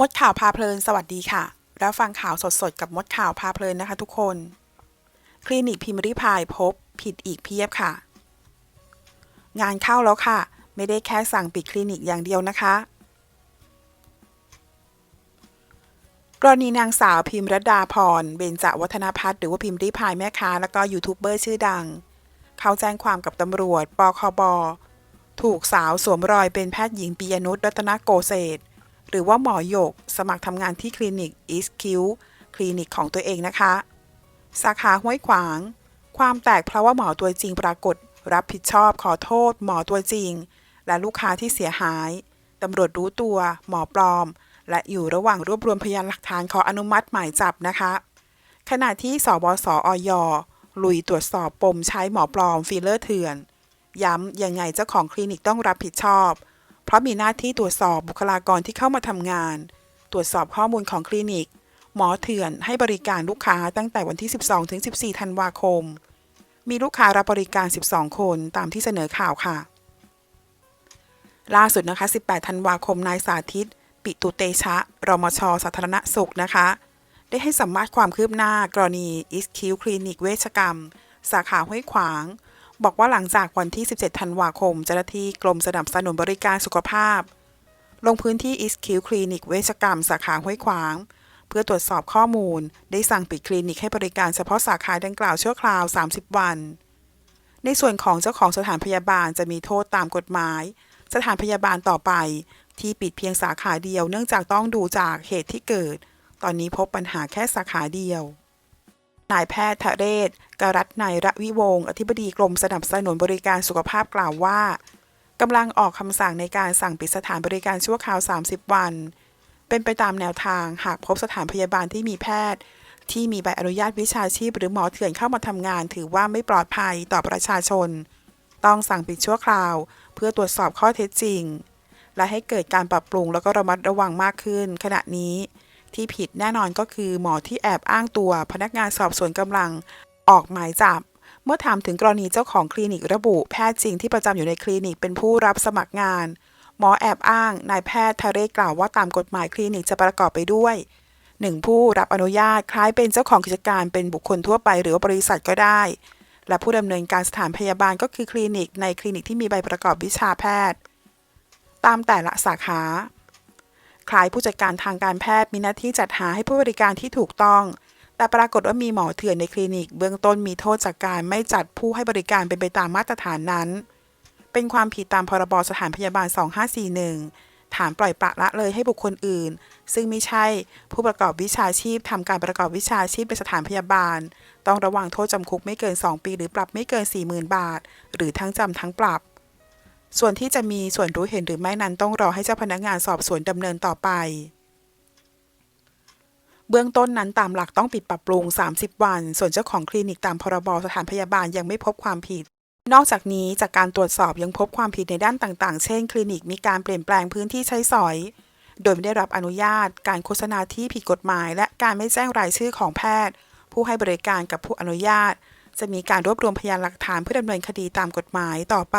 มดข่าวพาเพลิน สวัสดีค่ะรับฟังข่าวสดๆ กับมดข่าวพาเพลินนะคะทุกคน คลินิกพิมริพายพบผิดอีกเพียบค่ะ งานเข้าแล้วค่ะ ไม่ได้แค่สั่งปิดคลินิกอย่างเดียวนะคะ กรณีนางสาวพิมรดาพร เบญจวัฒนพัฒน์หรือว่าพิมริพายแม่ค้า แล้วก็ยูทูบเบอร์ชื่อดัง เขาแจ้งความกับตำรวจ ปคบ ถูกสาวสวมรอยเป็นแพทย์หญิงปียนุชรัตนโกเศษ หรือว่าหมอหยก สมัครทำงานที่คลินิกอีสคิวคลินิกของตัวเองนะคะ สาขาห้วยขวาง ความแตกเพราะว่าหมอตัวจริงปรากฏ รับผิดชอบขอโทษ หมอตัวจริง และลูกค้าที่เสียหายตำรวจรู้ตัว หมอปลอม และอยู่ระหว่างรวบรวมพยานหลักฐานขออนุมัติหมายจับนะคะ ขณะที่สบสออยลุยตรวจสอบปมใช้หมอปลอมฟิลเลอร์เถื่อน ย้ำยังไงเจ้าของคลินิกต้องรับผิดชอบ เพราะมีหน้าที่ตรวจสอบบุคลากรที่เข้ามาทำงาน ตรวจสอบข้อมูลของคลินิก หมอเถื่อนให้บริการลูกค้าตั้งแต่วันที่ 12 ถึง 14 ธันวาคม มีลูกค้ารับบริการ 12 คนตามที่เสนอข่าวค่ะ ล่าสุดนะคะ 18 ธันวาคม นายสาธิต ปิตุเตชะ รมช สาธารณสุขนะคะ ได้ให้สัมภาษณ์ความคืบหน้า กรณีอิสคิวคลินิกเวชกรรม สาขาห้วยขวาง บอกว่าหลังจากวันที่ 17 ธันวาคม เจ้าหน้าที่กรมสนับสนุนบริการสุขภาพ ลงพื้นที่อิสคิวคลินิกเวชกรรมสาขาห้วยขวาง เพื่อตรวจสอบข้อมูล ได้สั่งปิดคลินิกให้บริการเฉพาะสาขาดังกล่าวชั่วคราว 30 วัน ในส่วนของเจ้าของสถานพยาบาลจะมีโทษตามกฎหมาย สถานพยาบาลต่อไป ที่ปิดเพียงสาขาเดียว เนื่องจากต้องดูจากเหตุที่เกิด ตอนนี้พบปัญหาแค่สาขาเดียว นายแพทย์ทะเรศกรัตนายระวิวงศ์อธิบดีกรมสนับสนุนบริการสุขภาพกล่าวว่ากำลังออกคำสั่งในการสั่งปิดสถานบริการชั่วคราว 30 วัน เป็นไปตามแนวทางหากพบสถานพยาบาลที่มีแพทย์ ที่มีใบอนุญาตวิชาชีพ หรือหมอเถื่อนเข้ามาทำงาน ถือว่าไม่ปลอดภัยต่อประชาชน ต้องสั่งปิดชั่วคราว เพื่อตรวจสอบข้อเท็จจริง และให้เกิดการปรับปรุงแล้วก็ระมัดระวังมากขึ้น ขณะนี้ ที่ผิดแน่นอนก็คือหมอที่แอบอ้างตัวพนักงานสอบสวนกำลังออกหมายจับ เมื่อถามถึงกรณีเจ้าของคลินิกระบุแพทย์จริงที่ประจำอยู่ในคลินิกเป็นผู้รับสมัครงาน หมอแอบอ้างนายแพทย์ทะเรศกล่าวว่าตามกฎหมายคลินิกจะประกอบไปด้วยหนึ่งผู้รับอนุญาตคล้ายเป็นเจ้าของกิจการเป็นบุคคลทั่วไปหรือว่าบริษัทก็ได้ และผู้ดำเนินการสถานพยาบาลก็คือคลินิกในคลินิกที่มีใบประกอบวิชาแพทย์ ตามแต่ละสาขา คล้ายผู้จัดการทางการแพทย์มีหน้าที่จัดหาให้ผู้บริการที่ถูกต้อง แต่ปรากฏว่ามีหมอเถื่อนในคลินิก เบื้องต้นมีโทษจากการไม่จัดผู้ให้บริการเป็นไปตามมาตรฐานนั้น เป็นความผิดตามพรบสถานพยาบาล 2541 ฐานปล่อยปละละเลยให้บุคคลอื่น ซึ่งไม่ใช่ผู้ประกอบวิชาชีพทำการประกอบวิชาชีพในสถานพยาบาล ต้องระวังโทษจำคุกไม่เกิน 2 ปี หรือปรับไม่เกิน 40,000 บาท หรือทั้งจำทั้งปรับ ส่วนที่จะมีส่วนรู้เห็นหรือไม่นั้นต้องรอให้เจ้าพนักงานสอบสวนดำเนินต่อไป เบื้องต้นนั้นตามหลักต้องปิดปรับปรุง 30 วัน ส่วนเจ้าของคลินิกตามพรบสถานพยาบาลยังไม่พบความผิด นอกจากนี้จากการตรวจสอบยังพบความผิดในด้านต่างๆ เช่น คลินิกมีการเปลี่ยนแปลงพื้นที่ใช้สอย โดยไม่ได้รับอนุญาต การโฆษณาที่ผิดกฎหมาย และการไม่แจ้งรายชื่อของแพทย์ ผู้ให้บริการกับผู้อนุญาต จะมีการรวบรวมพยานหลักฐานเพื่อดำเนินคดีตามกฎหมายต่อไป